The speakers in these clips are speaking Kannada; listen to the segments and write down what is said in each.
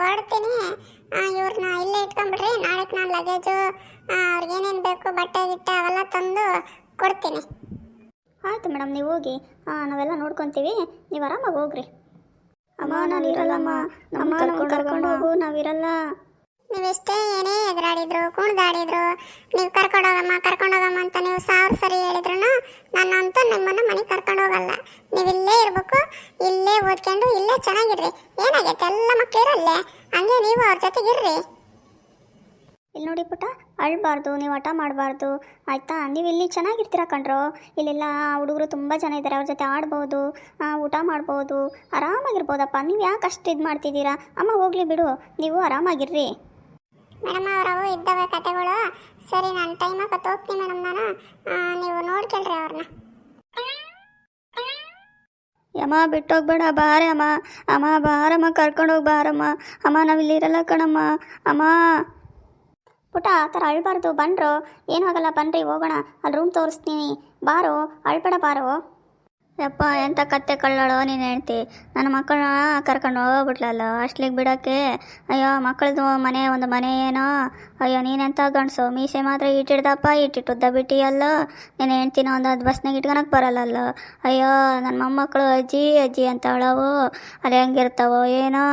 ಹೊರಡ್ತೀನಿ. ಇವ್ರನ್ನ ಇಲ್ಲೇ ಇಟ್ಕೊಂಡ್ಬಿಡ್ರಿ ನಾಳೆಗೆ ನಾನು ಲಗೇಜು ಅವ್ರಿಗೇನೇನು ಬೇಕು ಬಟ್ಟೆ ಗಿಟ್ಟೆ ಅವೆಲ್ಲ ತಂದು ಕೊಡ್ತೀನಿ. ಆಯ್ತು ಮೇಡಮ್ ನೀವು ಹೋಗಿ ನಾವೆಲ್ಲ ನೋಡ್ಕೊತೀವಿ ನೀವು ಆರಾಮಾಗಿ ಹೋಗ್ರಿ. ಅಮ್ಮ ನಾನು ಇರಲ್ಲಮ್ಮ. ನಮ್ಮ ಕರ್ಕೊಂಡು ಹೋಗು ನಾವಿರಲ್ಲ. ನೀವೆಷ್ಟೇ ಏನೇ ಎದುರಾಡಿದ್ರು ಕುಣಿದಾಡಿದ್ರು, ನೀವು ಕರ್ಕೊಂಡೋಗಮ್ಮ ಕರ್ಕೊಂಡೋಗಮ್ಮ ಅಂತ ನೀವು ಸಾವಿರ ಸರಿ ಹೇಳಿದ್ರು ನಾನಂತೂ ನಿಮ್ಮನ್ನು ಮನೆಗೆ ಕರ್ಕೊಂಡು ಹೋಗಲ್ಲ ನೀವು ಇಲ್ಲೇ ಇರಬೇಕು, ಇಲ್ಲೇ ಓದ್ಕೊಂಡು, ಇಲ್ಲೇ ಚೆನ್ನಾಗಿರ್ರಿ. ಏನಾಗೈತೆ? ಎಲ್ಲ ಮಕ್ಕಳು ಇರಲ್ಲೇ? ಹಂಗೆ ನೀವು ಅವ್ರ ಜೊತೆಗಿರ್ರಿ. ಇಲ್ಲಿ ನೋಡಿ ಪುಟ್ಟ, ಅಳ್ಬಾರ್ದು, ನೀವು ಹಠ ಮಾಡಬಾರ್ದು. ಆಯಿತಾ? ನೀವು ಇಲ್ಲಿ ಚೆನ್ನಾಗಿರ್ತೀರ ಕಣ್ರೋ? ಇಲ್ಲೆಲ್ಲ ಹುಡುಗರು ತುಂಬ ಜನ ಇದ್ದಾರೆ ಅವ್ರ ಜೊತೆ ಆಡ್ಬೋದು ಊಟ ಮಾಡ್ಬೋದು. ಆರಾಮಾಗಿರ್ಬೋದಪ್ಪ. ನೀವು ಯಾಕೆ ಅಷ್ಟು ಇದು ಮಾಡ್ತಿದ್ದೀರಾ? ಅಮ್ಮ ಹೋಗ್ಲಿ ಬಿಡು. ನೀವು ಆರಾಮಾಗಿರ್ರಿ. ಮೇಡಮ್ ಅವರವು ಇದ್ದಾವೆ ಕತೆಗಳು. ಸರಿ, ನಾನು ಟೈಮ್ ಹಾಕೋ ಹೋಗ್ತೀನಿ ಮೇಡಮ್ ನಾನು. ನೀವು ನೋಡ್ಕೊಳ್ರಿ ಅವ್ರನ್ನ ಅಮ್ಮ ಬಿಟ್ಟೋಗ್ಬೇಡ, ಬಾರೆ ಅಮ್ಮ. ಅಮ್ಮ ಬಾರಮ್ಮ ಕರ್ಕೊಂಡೋಗಿ ಬಾರಮ್ಮ ಅಮ್ಮ. ನಾವಿಲ್ಲಿ ಇರಲ್ಲ ಕಣಮ್ಮ. ಅಮ್ಮ. ಪುಟ, ಆ ಥರ ಅಳ್ಬಾರ್ದು. ಬನ್ರು. ಏನೂ ಆಗಲ್ಲ ಬನ್ರಿ, ಹೋಗೋಣ. ಅಲ್ಲಿ ರೂಮ್ ತೋರಿಸ್ತೀನಿ. ಬಾರೋ, ಅಳ್ಬೇಡ ಬಾರೋ. ಯಪ್ಪ ಎಂಥ ಕತ್ತೆ ಕಳ್ಳಾಳೋ ನೀನು ಹೇಳ್ತಿ ನನ್ನ ಮಕ್ಕಳನ್ನ ಕರ್ಕೊಂಡು ಹೋಗ್ಬಿಟ್ಲಲ್ಲ, ಅಷ್ಟ್ಲಿಗೆ ಬಿಡೋಕ್ಕೆ? ಅಯ್ಯೋ, ಮಕ್ಕಳದು ಮನೆ, ಒಂದು ಮನೆ ಏನೋ? ಅಯ್ಯೋ, ನೀನೆಂತ ಗಂಡಸು? ಮೀಸೆ ಮಾತ್ರ ಇಟ್ಟಿಡ್ದಪ್ಪ, ಇಟ್ಟಿಟ್ಟುದ್ದ ಬಿಟ್ಟಿಯಲ್ಲ? ನೀನು ಹೇಳ್ತೀನೋ ಒಂದು ಅದು ಬಸ್ನಾಗ ಇಟ್ಕೊಳಕ್ಕೆ ಬರಲ್ಲಲ್ಲ? ಅಯ್ಯೋ ನನ್ನ ಮೊಮ್ಮಕ್ಕಳು ಅಜ್ಜಿ ಅಜ್ಜಿ ಅಂತ ಅಳವು ಅದು ಹೆಂಗಿರ್ತಾವೋ ಏನೋ?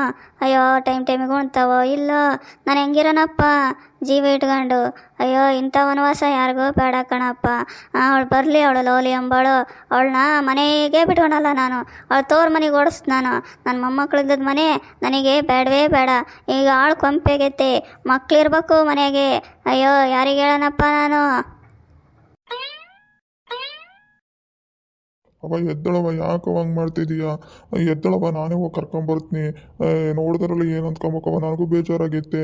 ಅಯ್ಯೋ, ಟೈಮ್ ಟೈಮಿಗೆ ಉಣ್ತಾವೋ ಇಲ್ಲ? ನಾನು ಹೆಂಗಿರೋನಪ್ಪ? ಜೀವ ಇಟ್ಕೊಂಡು. ಅಯ್ಯೋ ಇಂಥ ವನವಾಸ ಯಾರಿಗೂ ಬೇಡ ಕಣಪ್ಪ. ಅವಳು ಬರಲಿ, ಅವಳು ಲೋಲಿ ಅಂಬಾಳು. ಅವಳನ್ನ ಮನೆಗೆ ಬಿಟ್ಕೊಳಲ್ಲ ನಾನು. ಅವಳು ತೋರ್ ಮನೆಗೆ ಓಡಿಸ್ ನಾನು. ನನ್ನ ಮೊಮ್ಮಕ್ಳಿದ್ದದ ಮನೆ ನನಗೆ ಬೇಡವೇ ಬೇಡ. ಈಗ ಆಳು ಕೊಂಪೆಗೈತೆ ಮಕ್ಳಿರ್ಬೇಕು ಮನೆಗೆ. ಅಯ್ಯೋ, ಯಾರಿಗೆ ಹೇಳೋಣಪ್ಪ ನಾನು? ಅವ ಎದ್ದಳವ ಯಾಕೆ ಹಂಗೆ ಮಾಡ್ತಿದ್ದೀಯಾ ಎದ್ದಳವ ನಾನೇ ಹೋಗಿ ಕರ್ಕೊಂಬರ್ತೀನಿ ನೋಡಿದ್ರಲ್ಲಿ ಏನು ಅಂದ್ಕೊಬೇಕವ ನನಗೂ ಬೇಜಾರಾಗೈತೆ.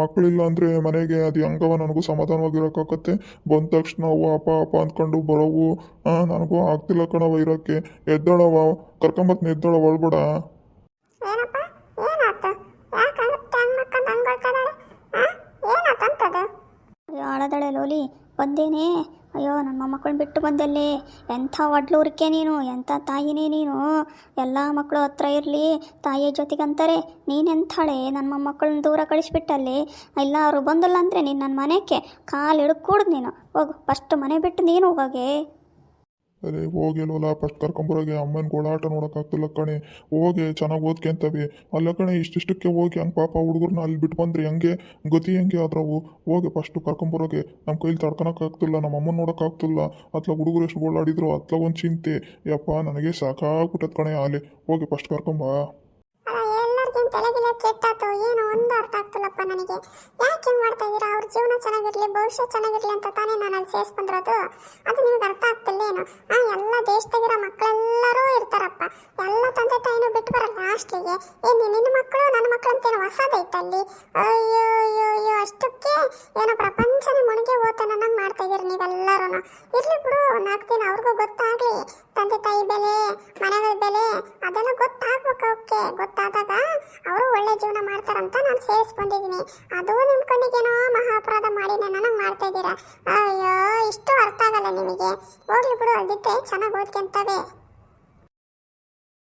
ಮಕ್ಕಳಿಲ್ಲ ಅಂದರೆ ಮನೆಗೆ ಅದು ಹೆಂಗವ? ನನಗೂ ಸಮಾಧಾನವಾಗಿರೋಕ್ಕಾಗತ್ತೆ. ಬಂದ ತಕ್ಷಣ ಅವು ಅಪ್ಪ ಅಪ್ಪ ಅಂದ್ಕೊಂಡು ಬರೋವು. ನನಗೂ ಆಗ್ತಿಲ್ಲ ಕಣವ ಇರೋಕ್ಕೆ. ಎದ್ದಳವ ಕರ್ಕೊಂಬರ್ತೀನಿ ಎದ್ದಳವ ಒಳ್ಬೇಡ ಆಳದಳೆ ಲೋಲಿ? ಬಂದೇನೆ. ಅಯ್ಯೋ ನನ್ನ ಮೊಮ್ಮಕ್ಕಳನ್ನ ಬಿಟ್ಟು ಬಂದಲ್ಲಿ? ಎಂಥ ಒಡ್ಲೂರಿಕೆ ನೀನು? ಎಂಥ ತಾಯಿನೇ ನೀನು? ಎಲ್ಲ ಮಕ್ಕಳು ಹತ್ರ ಇರಲಿ, ತಾಯಿಯ ಜೊತೆಗಂತಾರೆ. ನೀನೆಂಥಾಳೆ? ನನ್ನ ಮೊಮ್ಮಕ್ಕಳನ್ನ ದೂರ ಕಳಿಸ್ಬಿಟ್ಟಲ್ಲಿ? ಇಲ್ಲ, ಅವರು ಬಂದಲ್ಲ ಅಂದರೆ ನೀನು ನನ್ನ ಮನೆಗೆ ಕಾಲು ಹಿಡ್ದು ನೀನು. ಹೋಗು ಫಸ್ಟ್ ಮನೆ ಬಿಟ್ಟು ನೀನು ಹೋಗೋಗೆ. ಅದೇ ಹೋಗಿಲ್ವಲ್ಲ ಫಸ್ಟ್ ಕರ್ಕೊಂಬರೋಗೆ ಅಮ್ಮನ ಗೋಳಾಟ ಆಗ್ತಿಲ್ಲ ಕಣೆ. ಹೋಗಿ, ಚೆನ್ನಾಗಿ ಓದ್ಕೊಂತವೆ ಅಲ್ಲ ಕಣೆ, ಇಷ್ಟಿಷ್ಟಕ್ಕೆ ಹೋಗಿ ಹಂಗೆ ಪಾಪ ಹುಡುಗರನ್ನ ಅಲ್ಲಿ ಬಿಟ್ಟು ಬಂದ್ರೆ, ಹೆಂಗೆ, ಗತಿ ಹೆಂಗೆ ಆದ್ರವು? ಹೋಗಿ ಫಸ್ಟು ಕರ್ಕೊಂಬರೋಗೆ ನಮ್ಮ ಕೈಲಿ ತಡ್ಕೊಳಕ್ಕಾಗ್ತಿಲ್ಲ ನಮ್ಮ ಅಮ್ಮನ ನೋಡೋಕ್ಕಾಗ್ತಿಲ್ಲ ಅತ್ಲ ಹುಡುಗರು ಎಷ್ಟು ಗೋಳಾಡಿದ್ರು ಅತ್ಲ ಒಂದು ಚಿಂತೆ. ಯಪ್ಪ, ನನಗೆ ಸಾಕಾಗ್ಬಿಟ್ಟದ ಕಣೆ ಅಲ್ಲಿ ಹೋಗಿ ಫಸ್ಟ್ ಕರ್ಕೊಂಬ ಆಗ್ತಿಲ್ಲಪ್ಪ ನನಗೆ. ಯಾಕೆ ಹಿಂಗೆ ಮಾಡ್ತಾ ಇದ್ದೀರಾ? ಅವ್ರ ಜೀವನ ಚೆನ್ನಾಗಿರ್ಲಿ, ಭವಿಷ್ಯ ಚೆನ್ನಾಗಿರಲಿ ಅಂತ ತಾನೇ ನಾನು ಅಲ್ಲಿ ಸೇರಿಸಿ ಬಂದಿರೋದು ಅದು ನಿಮ್ಗೆ ಅರ್ಥ ಆಗ್ತಿಲ್ಲ ಏನು? ಆ ಎಲ್ಲ ದೇಶದಾಗಿರೋ ಮಕ್ಕಳೆಲ್ಲರೂ ಇರ್ತಾರಪ್ಪ. ಎಲ್ಲ ತಂದೆ ತಾಯಿನೂ ಬಿಟ್ಟು ಬರಲ್ಲ ಲಾಸ್ಟಿಗೆ ಏ ನಿನ್ನ ಮಕ್ಕಳು ನನ್ನ ಮಕ್ಕಳು ಅಂತೇನು ಹೊಸದೈತೆ ಅಲ್ಲಿ? ಅಯ್ಯೋ ಅಯ್ಯೋ ಅಯ್ಯೋ, ಅಷ್ಟಕ್ಕೆ ಏನೋ ಪ್ರಪಂಚನೇ ಮುಳುಗಿ ಹೋತ ನನಗೆ ಮಾಡ್ತಾ ಇದ್ದೀರಿ ನೀವೆಲ್ಲರೂ. ಇರ್ಲಿ ಬಿಡು ನಾಲ್ಕು ದಿನ ಅವ್ರಿಗೂ ಗೊತ್ತಾಗ್ಲಿ. ತಂದೆ ತಾಯಿ ಬೆಲೆ, ಮನೆಗಳ ಬೆಲೆ, ಅದೆಲ್ಲ ಗೊತ್ತಾಗ್ಬೇಕು ಅವಕ್ಕೆ ಗೊತ್ತಾದಾಗ ಒಳ್ಳೆ ಜೀವನ ಮಾಡ್ತಾರಂತ ನಾನು ಸೇರಿಸಿ ಬಂದಿದ್ದೀನಿ ಅದು ನಿಮ್ಮ ಕಣ್ಣಿಗೇನೋ ಮಹಾ ಅಪರಾಧ ಮಾಡಿ ನನಗೆ ಮಾಡ್ತಾ ಇದ್ದೀರಾ? ಅಯ್ಯೋ, ಇಷ್ಟು ಅರ್ಥ ಆಗಲ್ಲ ನಿಮಗೆ. ಹೋಗ್ಲಿ ಬಿಡು ಅದಿತ್ತೆ ಚೆನ್ನಾಗಿ ಓದ್ಕೊಂತವೆ.